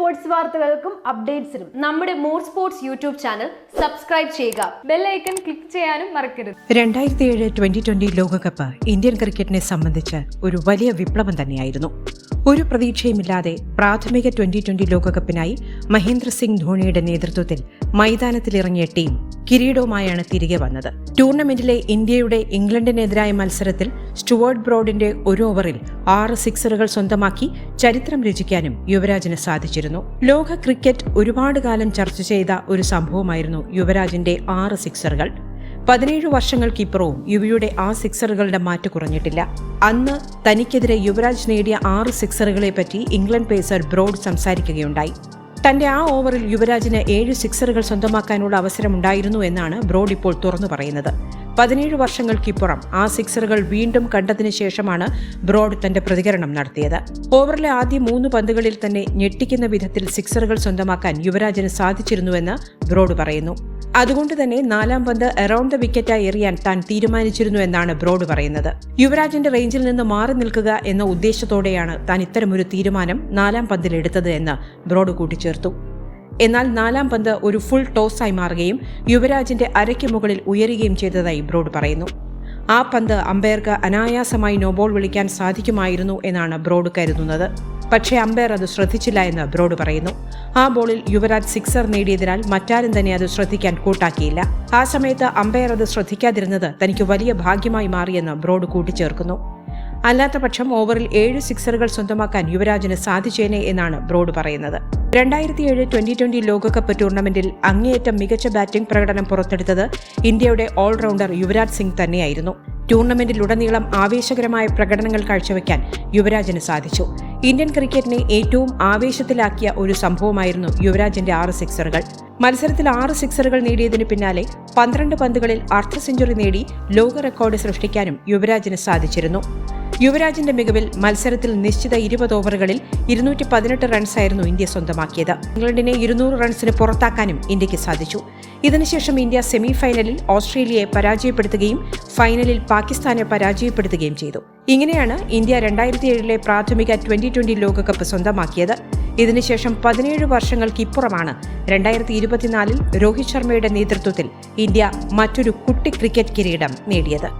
Sports വാർത്തകൾക്കും അപ്ഡേറ്റ്സിനും നമ്മുടെ more sports YouTube channel subscribe ചെയ്യുക. ബെല്ലൈക്കൺ ക്ലിക്ക് ചെയ്യാനും മറക്കരുത്. രണ്ടായിരത്തി ഏഴ് ട്വന്റി ട്വന്റി ലോകകപ്പ് ഇന്ത്യൻ ക്രിക്കറ്റിനെ സംബന്ധിച്ച് ഒരു വലിയ വിപ്ലവം തന്നെയായിരുന്നു. ഒരു പ്രതീക്ഷയുമില്ലാതെ പ്രാഥമിക ട്വന്റി ട്വന്റി ലോകകപ്പിനായി മഹേന്ദ്ര സിംഗ് ധോണിയുടെ നേതൃത്വത്തിൽ മൈതാനത്തിലിറങ്ങിയ ടീം കിരീടവുമായാണ് തിരികെ വന്നത്. ടൂർണമെന്റിലെ ഇന്ത്യയുടെ ഇംഗ്ലണ്ടിനെതിരായ മത്സരത്തിൽ സ്റ്റുവർട്ട് ബ്രോഡിന്റെ ഒരു ഓവറിൽ ആറ് സിക്സറുകൾ സ്വന്തമാക്കി ചരിത്രം രചിക്കാനും യുവരാജിന് സാധിച്ചിരുന്നു. ലോക ക്രിക്കറ്റ് ഒരുപാട് കാലം ചർച്ച ചെയ്ത ഒരു സംഭവമായിരുന്നു യുവരാജിന്റെ ആറ് സിക്സറുകൾ. പതിനേഴ് വർഷങ്ങൾക്കിപ്പുറവും യുവയുടെ ആ സിക്സറുകളുടെ മാറ്റ് കുറഞ്ഞിട്ടില്ല. അന്ന് തനിക്കെതിരെ യുവരാജ് നേടിയ ആറ് സിക്സറുകളെ പറ്റി ഇംഗ്ലണ്ട് പേസർ ബ്രോഡ് സംസാരിക്കുകയുണ്ടായി. തന്റെ ആ ഓവറിൽ യുവരാജിന് ഏഴ് സിക്സറുകൾ സ്വന്തമാക്കാനുള്ള അവസരമുണ്ടായിരുന്നു എന്നാണ് ബ്രോഡ് ഇപ്പോൾ തുറന്നു പറയുന്നത്. പതിനേഴ് വർഷങ്ങൾക്കിപ്പുറം ആ സിക്സറുകൾ വീണ്ടും കണ്ടതിന് ശേഷമാണ് ബ്രോഡ് തന്റെ പ്രതികരണം നടത്തിയത്. ഓവറിലെ ആദ്യ മൂന്ന് പന്തുകളിൽ തന്നെ ഞെട്ടിക്കുന്ന വിധത്തിൽ സിക്സറുകൾ സ്വന്തമാക്കാൻ യുവരാജിന് സാധിച്ചിരുന്നുവെന്ന് ബ്രോഡ് പറയുന്നു. അതുകൊണ്ട് തന്നെ നാലാം പന്ത് അറൌണ്ട് ദ വിക്കറ്റായി എറിയാൻ താൻ തീരുമാനിച്ചിരുന്നു എന്നാണ് ബ്രോഡ് പറയുന്നത്. യുവരാജിന്റെ റേഞ്ചിൽ നിന്ന് മാറി നിൽക്കുക എന്ന ഉദ്ദേശത്തോടെയാണ് താൻ ഇത്തരമൊരു തീരുമാനം നാലാം പന്തിൽ എടുത്തത് എന്ന് ബ്രോഡ് കൂട്ടിച്ചേർത്തു. എന്നാൽ നാലാം പന്ത് ഒരു ഫുൾ ടോസായി മാറുകയും യുവരാജിന്റെ അരയ്ക്ക് മുകളിൽ ഉയരുകയും ചെയ്തതായി ബ്രോഡ് പറയുന്നു. ആ പന്ത് അമ്പയർക്ക് അനായാസമായി നോബോൾ വിളിക്കാൻ സാധിക്കുമായിരുന്നു എന്നാണ് ബ്രോഡ് കരുതുന്നത്. പക്ഷേ അമ്പയർ അത് ശ്രദ്ധിച്ചില്ല എന്ന് ബ്രോഡ് പറയുന്നു. ആ ബോളിൽ യുവരാജ് സിക്സർ നേടിയതിനാൽ മറ്റാരും തന്നെ അത് ശ്രദ്ധിക്കാൻ കൂട്ടാക്കിയില്ല. ആ സമയത്ത് അമ്പയർ അത് ശ്രദ്ധിക്കാതിരുന്നത് തനിക്ക് വലിയ ഭാഗ്യമായി മാറിയെന്ന് ബ്രോഡ് കൂട്ടിച്ചേർക്കുന്നു. അല്ലാത്തപക്ഷം ഓവറിൽ ഏഴ് സിക്സറുകൾ സ്വന്തമാക്കാൻ യുവരാജിന് സാധിച്ചേനെ എന്നാണ് ബ്രോഡ് പറയുന്നത്. രണ്ടായിരത്തി ഏഴ് ട്വന്റി ട്വന്റി ലോകകപ്പ് ടൂർണമെന്റിൽ അങ്ങേയറ്റം മികച്ച ബാറ്റിംഗ് പ്രകടനം പുറത്തെടുത്തത് ഇന്ത്യയുടെ ഓൾറൗണ്ടർ യുവരാജ് സിംഗ് തന്നെയായിരുന്നു. ടൂർണമെന്റിലുടനീളം ആവേശകരമായ പ്രകടനങ്ങൾ കാഴ്ചവെക്കാൻ യുവരാജിന് സാധിച്ചു. ഇന്ത്യൻ ക്രിക്കറ്റിനെ ഏറ്റവും ആവേശത്തിലാക്കിയ ഒരു സംഭവമായിരുന്നു യുവരാജിന്റെ ആറ് സിക്സറുകൾ. മത്സരത്തിൽ ആറ് സിക്സറുകൾ നേടിയതിനു പിന്നാലെ പന്ത്രണ്ട് പന്തുകളിൽ അർദ്ധ സെഞ്ചുറി നേടി ലോക റെക്കോർഡ് സൃഷ്ടിക്കാനും യുവരാജിന് സാധിച്ചിരുന്നു. യുവരാജിന്റെ മികവിൽ മത്സരത്തിൽ നിശ്ചിത ഇരുപത് ഓവറുകളിൽ ഇരുന്നൂറ്റി പതിനെട്ട് റൺസായിരുന്നു ഇന്ത്യ സ്വന്തമാക്കിയത്. ഇംഗ്ലണ്ടിനെ ഇരുന്നൂറ് റൺസിന് പുറത്താക്കാനും ഇന്ത്യയ്ക്ക് സാധിച്ചു. ഇതിനുശേഷം ഇന്ത്യ സെമിഫൈനലിൽ ഓസ്ട്രേലിയയെ പരാജയപ്പെടുത്തുകയും ഫൈനലിൽ പാകിസ്ഥാനെ പരാജയപ്പെടുത്തുകയും ചെയ്തു. ഇങ്ങനെയാണ് ഇന്ത്യ രണ്ടായിരത്തി ഏഴിലെ പ്രാഥമിക ട്വന്റി ട്വന്റി ലോകകപ്പ് സ്വന്തമാക്കിയത്. ഇതിനുശേഷം പതിനേഴ് വർഷങ്ങൾക്കിപ്പുറമാണ് രണ്ടായിരത്തി ഇരുപത്തിനാലിൽ രോഹിത് ശർമ്മയുടെ നേതൃത്വത്തിൽ ഇന്ത്യ മറ്റൊരു കുട്ടി ക്രിക്കറ്റ് കിരീടം നേടിയത്.